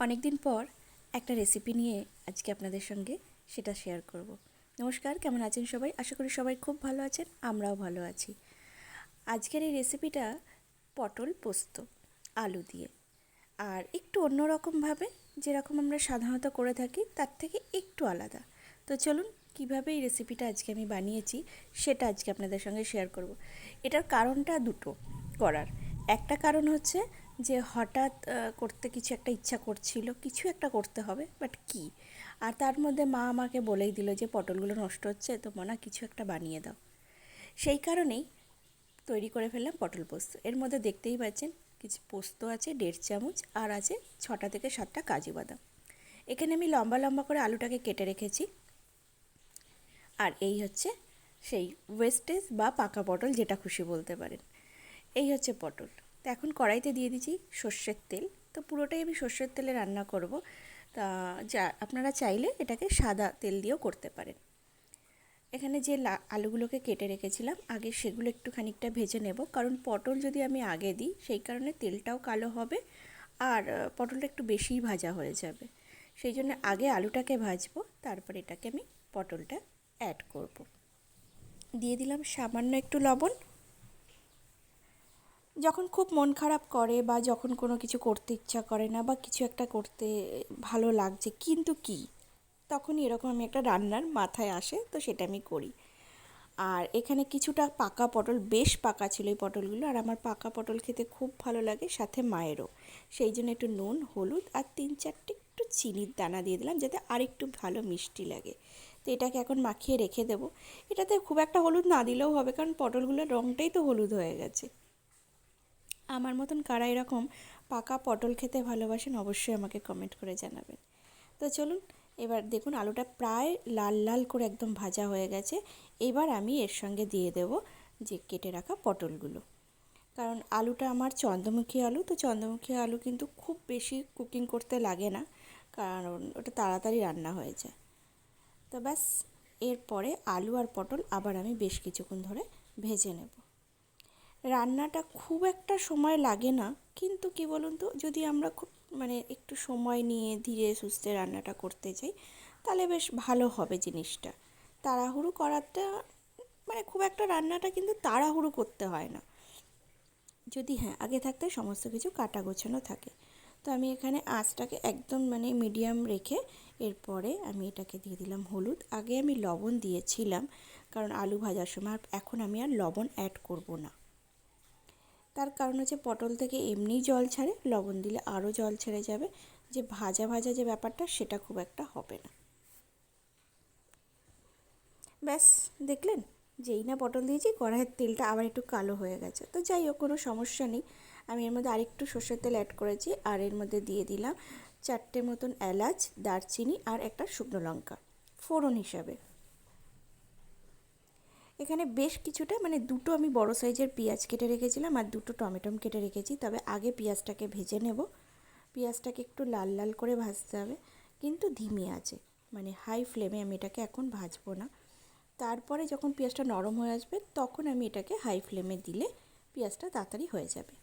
অনেক দিন পর একটা রেসিপি নিয়ে আজকে আপনাদের সঙ্গে সেটা শেয়ার করব। নমস্কার, কেমন আছেন সবাই? আশা করি সবাই খুব ভালো আছেন, আমরাও ভালো আছি। আজকের এই রেসিপিটা পটল পোস্ত, আলু দিয়ে। আর একটু অন্যরকমভাবে যেরকম আমরা সাধারণত করে থাকি, তার থেকে একটু আলাদা। তো চলুন, কীভাবে এই রেসিপিটা আজকে আমি বানিয়েছি, সেটা আজকে আপনাদের সঙ্গে শেয়ার করব। এটার কারণটা দুটো করার। একটা কারণ হচ্ছে যে হঠাৎ করতে কিছু একটা ইচ্ছা করছিল, কিছু একটা করতে হবে বাট কি? আর তার মধ্যে মা আমাকে বলেই দিল যে, পটলগুলো নষ্ট হচ্ছে, তো মনা কিছু একটা বানিয়ে দাও। সেই কারণেই তৈরি করে ফেললাম পটল পোস্ত। এর মধ্যে দেখতেই পাচ্ছেন, কিছু পোস্ত আছে, দেড় চামচ, আর আছে ছটা থেকে সাতটা কাজু বাদাম। এখানে আমি লম্বা লম্বা করে আলুটাকে কেটে রেখেছি। আর এই হচ্ছে সেই ওয়েস্টেজ বা পাকা পটল, যেটা খুশি বলতে পারেন। এই হচ্ছে পটল। তো এখন কড়াইতে দিয়ে দিচ্ছি সর্ষের তেল। তো পুরোটাই আমি সর্ষের তেলে রান্না করব। তা যা, আপনারা চাইলে এটাকে সাদা তেল দিয়েও করতে পারেন। এখানে যে আলুগুলোকে কেটে রেখেছিলাম, আগে সেগুলো একটু খানিকটা ভেজে নেব। কারণ পটল যদি আমি আগে দিই, সেই কারণে তেলটাও কালো হবে আর পটলটা একটু বেশিই ভাজা হয়ে যাবে। সেই জন্য আগে আলুটাকে ভাজবো, তারপর এটাকে আমি পটলটা অ্যাড করব। দিয়ে দিলাম সামান্য একটু লবণ। যখন খুব মন খারাপ করে বা যখন কোনো কিছু করতে ইচ্ছা করে না বা কিছু একটা করতে ভালো লাগছে, কিন্তু কি? তখনই এরকম আমি একটা রান্নার মাথায় আসে, তো সেটা আমি করি। আর এখানে কিছুটা পাকা পটল, বেশ পাকা ছিল এই পটলগুলো, আর আমার পাকা পটল খেতে খুব ভালো লাগে, সাথে মায়েরও। সেই জন্য একটু নুন, হলুদ আর তিন চারটে একটু চিনির দানা দিয়ে দিলাম, যাতে আর একটু ভালো মিষ্টি লাগে। তো এটাকে এখন মাখিয়ে রেখে দেবো। এটাতে খুব একটা হলুদ না দিলেও হবে, কারণ পটলগুলোর রঙটাই তো হলুদ হয়ে গেছে। আমার মতন কারা এরকম পাকা পটল খেতে ভালোবাসেন, অবশ্যই আমাকে কমেন্ট করে জানাবেন। তো চলুন, এবার দেখুন আলুটা প্রায় লাল লাল করে একদম ভাজা হয়ে গেছে। এবার আমি এর সঙ্গে দিয়ে দেব যে কেটে রাখা পটলগুলো। কারণ আলুটা আমার চন্দ্রমুখী আলু, তো চন্দ্রমুখী আলু কিন্তু খুব বেশি কুকিং করতে লাগে না, কারণ ওটা তাড়াতাড়ি রান্না হয়ে যায়। তো ব্যাস, এরপরে আলু আর পটল আবার আমি বেশ কিছুক্ষণ ধরে ভেজে নেব। রান্নাটা খুব একটা সময় লাগে না। কিন্তু কি বলুন তো যদি আমরা খুব মানে একটু সময় নিয়ে ধীরে সুস্থে রান্নাটা করতে চাই তাহলে বেশ ভালো হবে জিনিসটা। তাড়াহুড়ো করাটা মানে খুব একটা রান্নাটা কিন্তু তাড়াহুড়ো করতে হয় না। যদি হ্যাঁ আগে থাকতে সমস্ত কিছু কাটা গোছানো থাকে। তো আমি এখানে আঁচটাকে একদম মানে মিডিয়াম রেখে এরপরে আমি এটাকে দিয়ে দিলাম হলুদ। আগে আমি লবণ দিয়েছিলাম, কারণ আলু ভাজার সময় এখন আমি আর লবণ অ্যাড করব না। তার কারণ হচ্ছে পটল থেকে এমনিই জল ছাড়ে, লবণ দিলে আরও জল ছেড়ে যাবে। যে ভাজা ভাজা যে ব্যাপারটা, সেটা খুব একটা হবে না। ব্যাস, দেখলেন? যেই না পটল দিয়েছি, কড়াইয়ের তেলটা আবার একটু কালো হয়ে গেছে। তো যাই হোক, কোনো সমস্যা নেই। আমি এর মধ্যে আরেকটু সর্ষের তেল অ্যাড করেছি, আর এর মধ্যে দিয়ে দিলাম চারটে মতন এলাচ, দারচিনি আর একটা শুকনো লঙ্কা। ফোড়ন হিসাবে। এখানে বেশ কিছুটা মানে দুটো আমি বড় সাইজের পেঁয়াজ কেটে রেখেছিলাম আর দুটো টমেটোম কেটে রেখেছি। তবে আগে পেঁয়াজটাকে ভেজে নেব। পেঁয়াজটাকে একটু লাল লাল করে ভাজতে হবে। কিন্তু ধিমি আছে মানে হাই ফ্লেমে আমি এটাকে এখন ভাজবো না। তারপরে যখন পেঁয়াজটা নরম হয়ে আসবে, তখন আমি এটাকে হাই ফ্লেমে দিলে পেঁয়াজটা তাড়াতাড়ি হয়ে যাবে।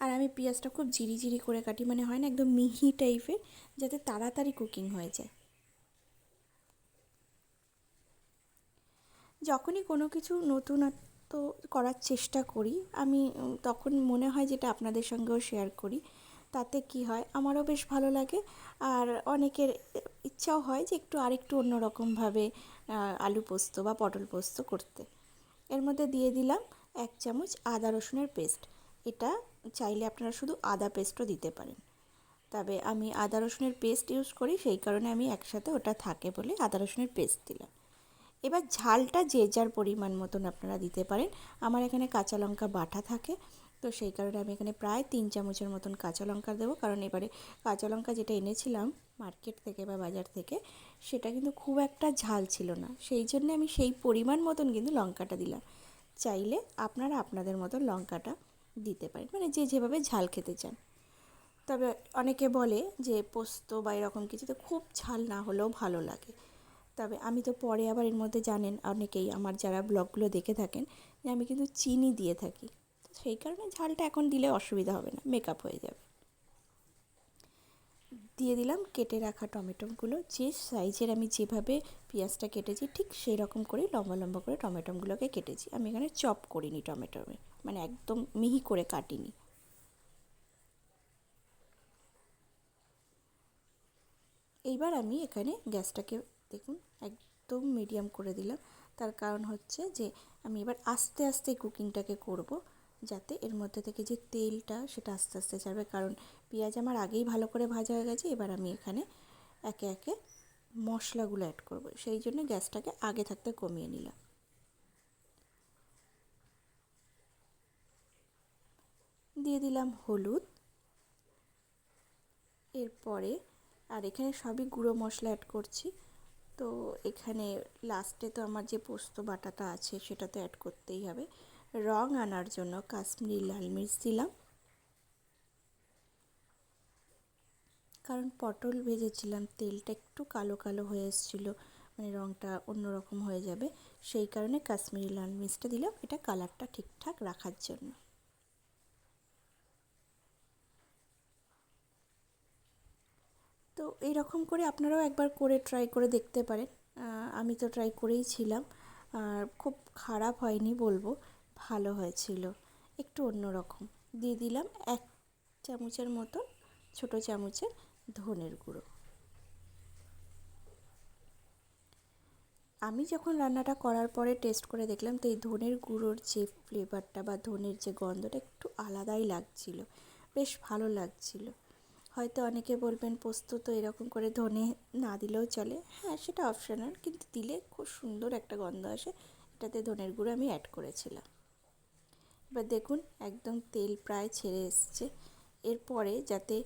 আর আমি পেঁয়াজটা খুব জিরি জিরি করে কাটি মানে হয় না একদম মিহি টাইপের যাতে তাড়াতাড়ি কুকিং হয়ে যায়। যখনই কোনো কিছু নতুনত্ব করার চেষ্টা করি, আমি তখন মনে হয় যেটা আপনাদের সঙ্গেও শেয়ার করি, তাতে কি হয়, আমারও বেশ ভালো লাগে। আর অনেকের ইচ্ছাও হয় যে একটু আরেকটু অন্যরকমভাবে আলু পোস্ত বা পটল পোস্ত করতে। এর মধ্যে দিয়ে দিলাম এক চামচ আদা রসুনের পেস্ট। এটা চাইলে আপনারা শুধু আদা পেস্টও দিতে পারেন। তবে আমি আদা রসুনের পেস্ট ইউজ করি, সেই কারণে আমি একসাথে ওটা থাকে বলে আদা রসুনের পেস্ট দিলাম। এবার ঝালটা যে যার পরিমাণ মতন আপনারা দিতে পারেন। আমার এখানে কাঁচা লঙ্কা বাটা থাকে, তো সেই কারণে আমি এখানে প্রায় তিন চামচের মতন কাঁচা লঙ্কা দেবো। কারণ এবারে কাঁচা লঙ্কা যেটা এনেছিলাম মার্কেট থেকে বা বাজার থেকে, সেটা কিন্তু খুব একটা ঝাল ছিল না। সেই জন্য আমি সেই পরিমাণ মতন কিন্তু লঙ্কাটা দিলাম। চাইলে আপনারা আপনাদের মতন লঙ্কাটা দিতে পারেন মানে যে যেভাবে ঝাল খেতে চান। তবে অনেকে বলে যে পোস্ত বা এরকম কিছুতে খুব ঝাল না হলেও ভালো লাগে। তবে আমি তো পরে আবার এর মধ্যে জানেন অনেকেই আমার যারা ব্লগগুলো দেখে থাকেন যে আমি কিন্তু চিনি দিয়ে থাকি। তো সেই কারণে ঝালটা এখন দিলে অসুবিধা হবে না মেকআপ হয়ে যাবে। দিয়ে দিলাম কেটে রাখা টমেটোগুলো, যে সাইজের আমি যেভাবে পেঁয়াজটা কেটেছি ঠিক সেই রকম করেই লম্বা লম্বা করে টমেটোগুলোকে কেটেছি। আমি এখানে চপ করিনি টমেটো মানে একদম মিহি করে কাটিনি। এইবার আমি এখানে গ্যাসটাকে দেখুন, একদম মিডিয়াম করে দিলাম। তার কারণ হচ্ছে যে, আমি এবার আস্তে আস্তে কুকিংটাকে করব, যাতে এর মধ্যে থেকে যে তেলটা সেটা আস্তে আস্তে ছাড়বে। কারণ পেঁয়াজ আমার আগেই ভালো করে ভাজা হয়ে গেছে, এবার আমি এখানে একে একে মশলাগুলো অ্যাড করব। সেই জন্য গ্যাসটাকে আগে থাকতে কমিয়ে নিলাম। দিয়ে দিলাম হলুদ। এরপরে, আর এখানে সবই গুঁড়ো মশলা অ্যাড করছি। তো এখানে লাস্টে তো আমার যে পোস্ত বাটাটা আছে সেটা তো অ্যাড করতেই হবে। রং আনার জন্য কাশ্মীরি লাল মির্চ দিলাম। কারণ পটল ভেজেছিলাম, তেলটা একটু কালো কালো হয়ে এসেছিল মানে রঙটা অন্যরকম হয়ে যাবে। সেই কারণে কাশ্মীরি লাল মির্চটা দিলাম। এটা কালারটা ঠিকঠাক রাখার জন্য। তো এইরকম করে আপনারাও একবার করে ট্রাই করে দেখতে পারেন। আমি তো ট্রাই করেই ছিলাম। আর খুব খারাপ হয়নি বলব, ভালো হয়েছিল। একটু অন্যরকম দিয়ে দিলাম এক চামচের মতো ছোটো চামচের ধনের গুঁড়ো। আমি যখন রান্নাটা করার পরে টেস্ট করে দেখলাম তো এই ধনের গুঁড়োর যে ফ্লেভারটা বা ধনের যে গন্ধটা একটু আলাদাই লাগছিল। বেশ ভালো লাগছিল। হয়তো অনেকে বলবেন, পোস্ত তো এরকম করে ধনে না দিলেও চলে। হ্যাঁ সেটা অপশনাল কিন্তু দিলে খুব সুন্দর একটা গন্ধ আসে। এটাতে ধনের গুঁড়ো আমি অ্যাড করেছিলাম। এবার দেখুন, একদম তেল প্রায় ছেড়ে এসছে। এরপরে যাতে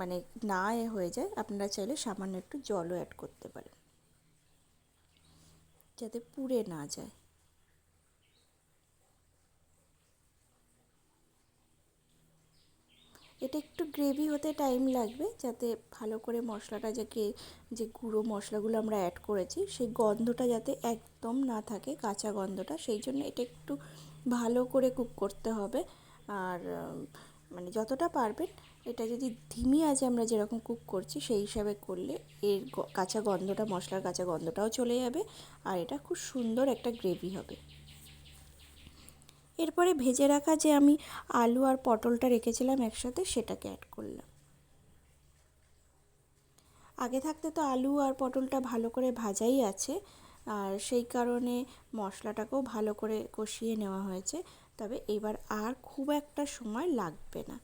মানে না এ হয়ে যায়, আপনারা চাইলে সামান্য একটু জলও অ্যাড করতে পারেন। যাতে পুড়ে না যায়। এটা একটু গ্রেভি হতে টাইম লাগবে যাতে ভালো করে মশলাটা যাকে, যে গুঁড়ো মশলাগুলো আমরা অ্যাড করেছি, সেই গন্ধটা যাতে একদম না থাকে, কাঁচা গন্ধটা, সেই জন্য এটা একটু ভালো করে কুক করতে হবে। আর মানে যতটা পারবেন, এটা যদি ধিমি আছে আমরা যেরকম কুক করছি, সেই হিসাবে করলে এর কাঁচা গন্ধটা, মশলার কাঁচা গন্ধটাও চলে যাবে। আর এটা খুব সুন্দর একটা গ্রেভি হবে। এরপরে ভেজে রাখা যে আমি আলু আর পটলটা রেখেছিলাম একসাথে সেটাকে অ্যাড করলাম। আগে থাকতে তো আলু আর পটলটা ভালো করে ভাজাই আছে, আর সেই কারণে মশলাটাকেও ভালো করে কষিয়ে নেওয়া হয়েছে, তবে এবার আর খুব একটা সময় লাগবে না।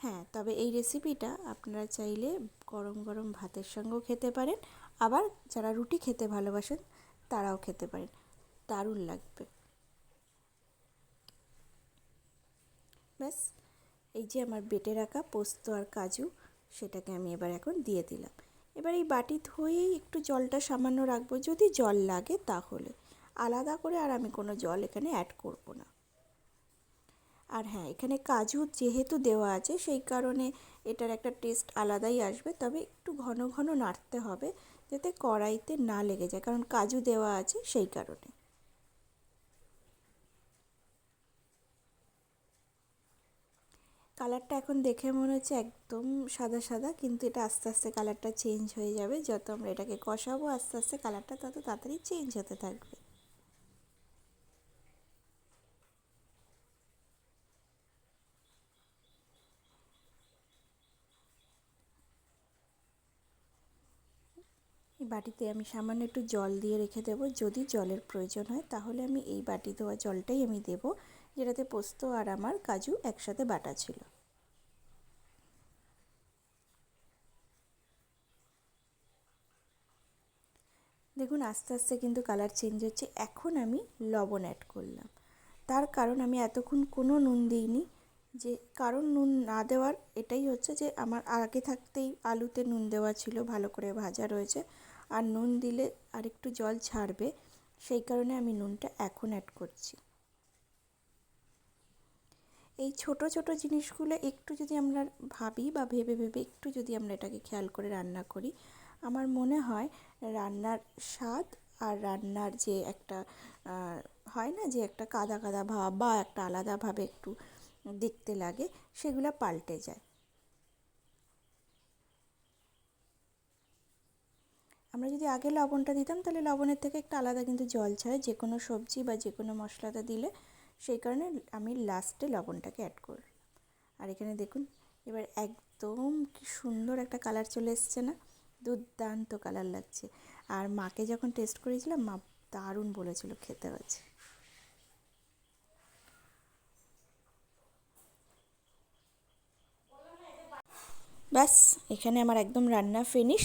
হ্যাঁ তবে এই রেসিপিটা আপনারা চাইলে গরম গরম ভাতের সঙ্গেও খেতে পারেন, আবার যারা রুটি খেতে ভালোবাসেন তারাও খেতে পারেন। দারুণ লাগবে। ব্যাস, এই যে আমার বেটে রাখা পোস্ত আর কাজু, সেটাকে আমি এবার এখন দিয়ে দিলাম। এবার এই বাটি ধুয়েই একটু জলটা সামান্য রাখব। যদি জল লাগে তাহলে। আলাদা করে আর আমি কোনো জল এখানে অ্যাড করব না। আর হ্যাঁ এখানে কাজু যেহেতু দেওয়া আছে, সেই কারণে এটার একটা টেস্ট আলাদাই আসবে। তবে একটু ঘন ঘন নাড়তে হবে, যাতে কড়াইতে না লেগে যায়। কারণ কাজু দেওয়া আছে সেই কারণে। কালারটা এখন দেখে মনে হচ্ছে একদম সাদা সাদা, কিন্তু এটা আস্তে আস্তে কালারটা চেঞ্জ হয়ে যাবে। যত আমরা এটাকে কষাবো আস্তে আস্তে কালারটা তত তাড়াতাড়ি চেঞ্জ হতে থাকবে। বাটিতে আমি সামান্য একটু জল দিয়ে রেখে দেবো। যদি জলের প্রয়োজন হয়, তাহলে আমি এই বাটি ধোয়া জলটাই আমি দেবো। যেটাতে পোস্ত আর আমার কাজু একসাথে বাটা ছিল। দেখুন, আস্তে আস্তে কিন্তু কালার চেঞ্জ হচ্ছে। এখন আমি লবণ অ্যাড করলাম। তার কারণ আমি এতক্ষণ কোনো নুন দিইনি। যে কারণ নুন না দেওয়ার এটাই হচ্ছে যে আমার আগে থাকতেই আলুতে নুন দেওয়া ছিল, ভালো করে ভাজা রয়েছে। আর নুন দিলে আর একটু জল ছাড়বে। সেই কারণে আমি নুনটা এখন অ্যাড করছি। এই ছোট ছোট জিনিসগুলো একটু যদি আমরা ভাবি বা ভেবে ভেবে একটু যদি আমরা এটাকে খেয়াল করে রান্না করি, আমার মনে হয় রান্নার স্বাদ আর রান্নার যে একটা হয় না যে একটা কাদা কাদা ভাব বা একটা আলাদাভাবে একটু দেখতে লাগে, সেগুলো পাল্টে যায়। আমরা যদি আগে লবণটা দিতাম, তাহলে লবণের থেকে একটা আলাদা কিন্তু জল ছাড়ে যে কোনো সবজি বা যে কোনো মশলাটা দিলে সেই কারণে আমি লাস্টে লবণটাকে অ্যাড করলাম। আর এখানে দেখুন, এবার একদম কি সুন্দর একটা কালার চলে এসছে না? দুর্দান্ত কালার লাগছে। আর মাকে যখন টেস্ট করেছিলাম, মা দারুণ বলেছিল খেতে হয়েছে। ব্যাস, এখানে আমার একদম রান্না ফিনিশ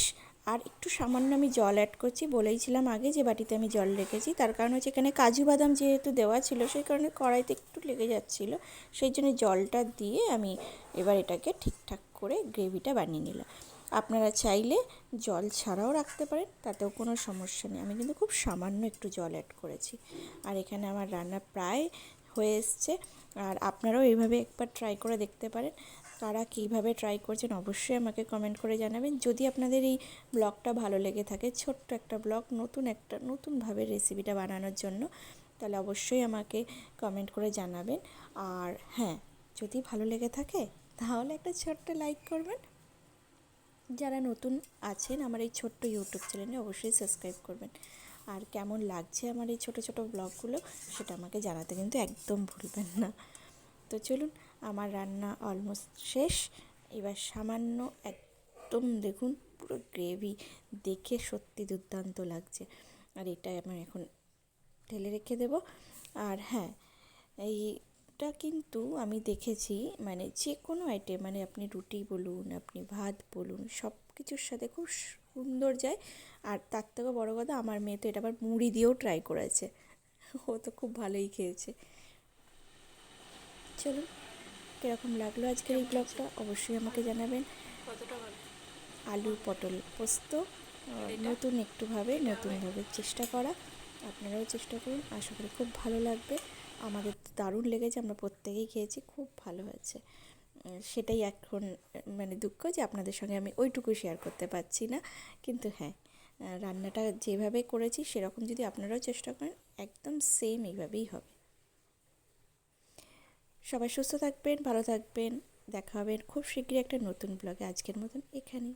আর একটু সামান্য আমি জল অ্যাড করছি, বলেইছিলাম আগে যে বাটিতে আমি জল রেখেছি, তার কারণ হচ্ছে এখানে কাজু বাদাম যেহেতু দেওয়া ছিল, সেই কারণে কড়াইতে একটু লেগে যাচ্ছিল, সেই জন্য জলটা দিয়ে আমি এবার এটাকে ঠিকঠাক করে গ্রেভিটা বানিয়ে নিলাম। আপনারা চাইলে জল ছাড়াও রাখতে পারেন, তাতেও কোনো সমস্যা নেই। আমি কিন্তু খুব সামান্য একটু জল অ্যাড করেছি। আর এখানে আমার রান্না প্রায় হয়ে এসছে, আর আপনারাও এইভাবে একবার ট্রাই করে দেখতে পারেন। কারা কীভাবে ট্রাই করছেন অবশ্যই আমাকে কমেন্ট করে জানাবেন। যদি আপনাদের এই ব্লগটা ভালো লেগে থাকে, ছোট্ট একটা ব্লগ, নতুন একটা, নতুনভাবে রেসিপিটা বানানোর জন্য, তাহলে অবশ্যই আমাকে কমেন্ট করে জানাবেন। আর হ্যাঁ যদি ভালো লেগে থাকে, তাহলে একটা ছোট্ট লাইক করবেন। যারা নতুন আছেন, আমার এই ছোট্ট ইউটিউব চ্যানেলে অবশ্যই সাবস্ক্রাইব করবেন। আর কেমন লাগছে আমার এই ছোটো ছোটো ব্লগগুলো, সেটা আমাকে জানাতে কিন্তু একদম ভুলবেন না। তো চলুন আমার রান্না অলমোস্ট শেষ। এবার সামান্য একদম দেখুন, পুরো গ্রেভি দেখে সত্যি দুর্দান্ত লাগছে। আর এটা আমার এখন ঢেলে রেখে দেব। আর হ্যাঁ এইটা কিন্তু আমি দেখেছি মানে যে কোনো আইটেম মানে আপনি রুটি বলুন, আপনি ভাত বলুন সব কিছুর সাথে খুব সুন্দর যায়। আর তার থেকেও বড়ো কথা, আমার মেয়ে তো এটা আবার মুড়ি দিয়েও ট্রাই করেছে। ও তো খুব ভালোই খেয়েছে। চলুন। কীরকম লাগল আজকের এই ব্লগটা অবশ্যই আমাকে জানাবেন। আলু পটল পোস্ত নতুন একটুভাবে নতুনভাবে চেষ্টা করা। আপনারাও চেষ্টা করুন আশা করি খুব ভালো লাগবে। আমাদের তো দারুণ লেগেছে আমরা প্রত্যেকেই খেয়েছি খুব ভালো হয়েছে। সেটাই এখন মানে দুঃখ যে আপনাদের সঙ্গে আমি ওইটুকু শেয়ার করতে পারছি না। কিন্তু হ্যাঁ রান্নাটা যেভাবে করেছি সেরকম যদি আপনারাও চেষ্টা করেন একদম সেম এইভাবেই হবে। সবাই সুস্থ থাকবেন, ভালো থাকবেন। দেখা হবে খুব শীঘ্রই একটা নতুন ব্লগে আজকের মতন এখানেই।